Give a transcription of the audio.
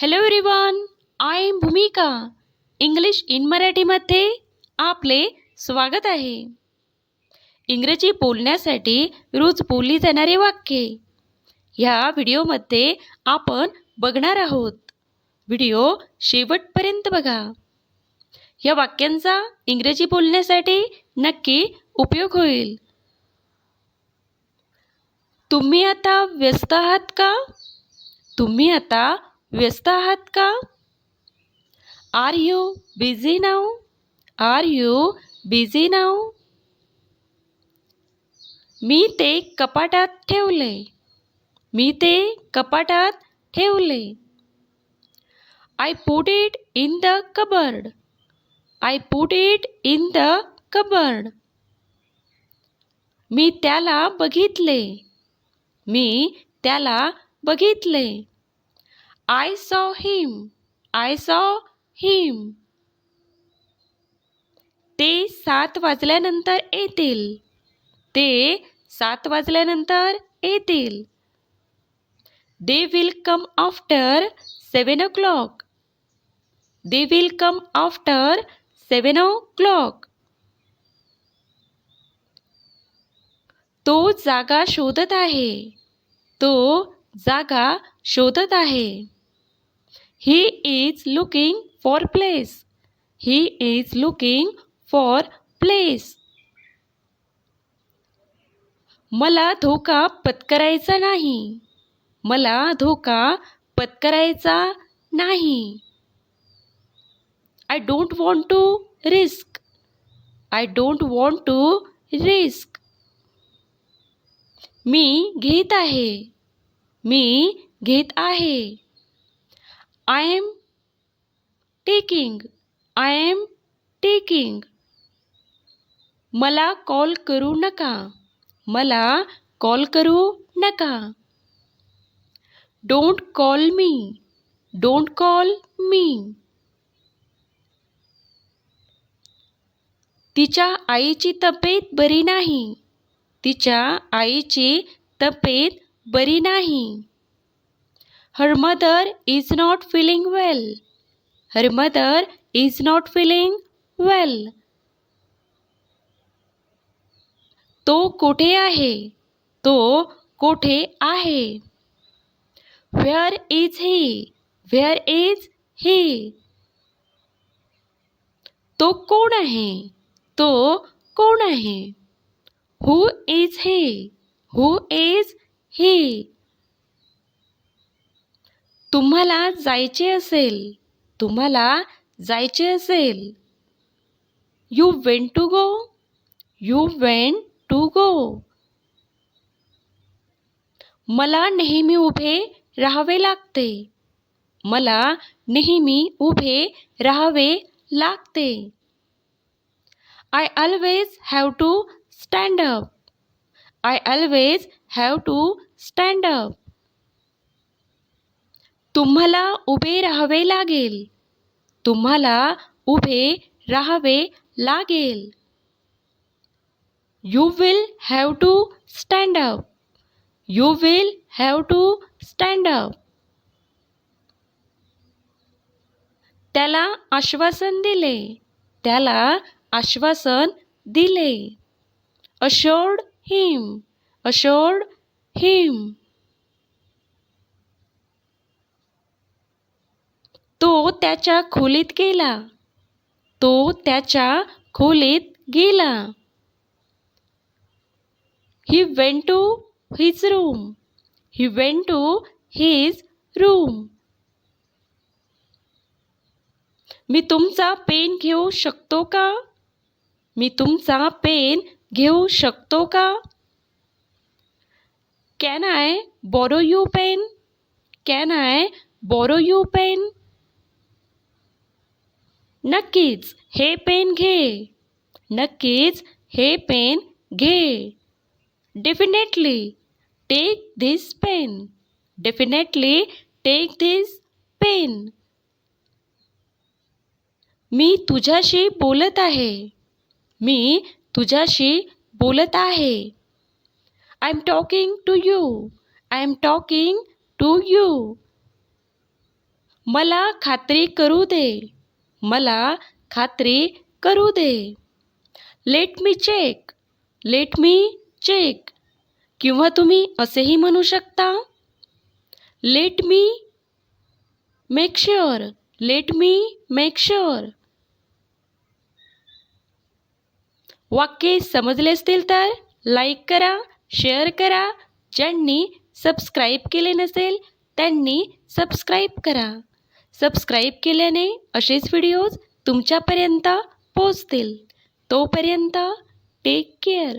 Hello everyone I am Bhumika English in मराठीमध्ये आपले स्वागत आहे. इंग्रजी बोलण्यासाठी रोज बोलली जाणारी वाक्ये. ह्या व्हिडिओमध्ये आपण बघणार आहोत. व्हिडिओ शेवटपर्यंत बघा. या वाक्यांचा इंग्रजी बोलण्यासाठी नक्की उपयोग होईल. तुम्ही आता व्यस्त आहात का? तुम्ही आता व्यस्त आहात का? Are you busy now are you busy now मी ते कपाटात ठेवले. मी ते कपाटात ठेवले. I put it in the cupboard I put it in the cupboard मी त्याला बघितले. मी त्याला बघितले. I saw him I saw him ते सात वाजल्यानंतर येतील. ते सात वाजल्यानंतर येतील. They will come after seven o'clock they will come after seven o'clock तो जागा शोधत आहे. तो जागा शोधत आहे. He is looking for place he is looking for place मला धोका पत्करायचा नाही. मला धोका पत्करायचा नाही. I don't want to risk I don't want to risk मी घेत आहे. मी घेत आहे. I am taking I am taking मला कॉल करू नका. मला कॉल करू नका. Don't call me don't call me तिच्या आईची तब्येत बरी नाही. तिच्या आईची तब्येत बरी नाही. Her mother is not feeling well her mother is not feeling well तो कुठे आहे? तो कोठे आहे? Where is he where is he तो कोण आहे? तो कोण आहे? Who is he who is ही तुम्हाला जायचे असेल तुम्हाला जायचे असेल. You went to go you went to go मला नेहमी उभे राहावे लागते. मला नेहमी उभे राहावे लागते. I always have to stand up I always have to stand up तुम्हाला उभे राहावे लागेल. तुम्हाला उभे राहावे लागेल. You will have to stand up you will have to stand up त्याला आश्वासन दिले. त्याला आश्वासन दिले. अशोर्ड हिम अशोर्ड हिम तो त्याच्या खोलीत गेला. तो त्याच्या खोलीत गेला. He went to his room he went to his room मी तुमचा पेन घेऊ शकतो का? मी तुमचा पेन घेऊ शकतो का? Can I borrow you pen can I borrow you pen नक्कीच हे पेन घे. नक्कीच हे पेन घे. Definitely take this pen definitely take this pen मी तुझ्याशी बोलत आहे. मी तुझ्याशी बोलत आहे. I am talking to you I am talking to you मला खात्री करू दे. मला खात्री करू दे. Let me check let me check किंवा तुम्ही असेही म्हणू शकता? Let me make sure let me make sure वाक्य समजले असतील तर लाईक करा शेअर करा. ज्यांनी सबस्क्राईब केले नसेल त्यांनी सबस्क्राईब करा. सबस्क्राईब केल्याने असेच व्हिडिओज तुमच्यापर्यंत पोचतील तोपर्यंत टेक केअर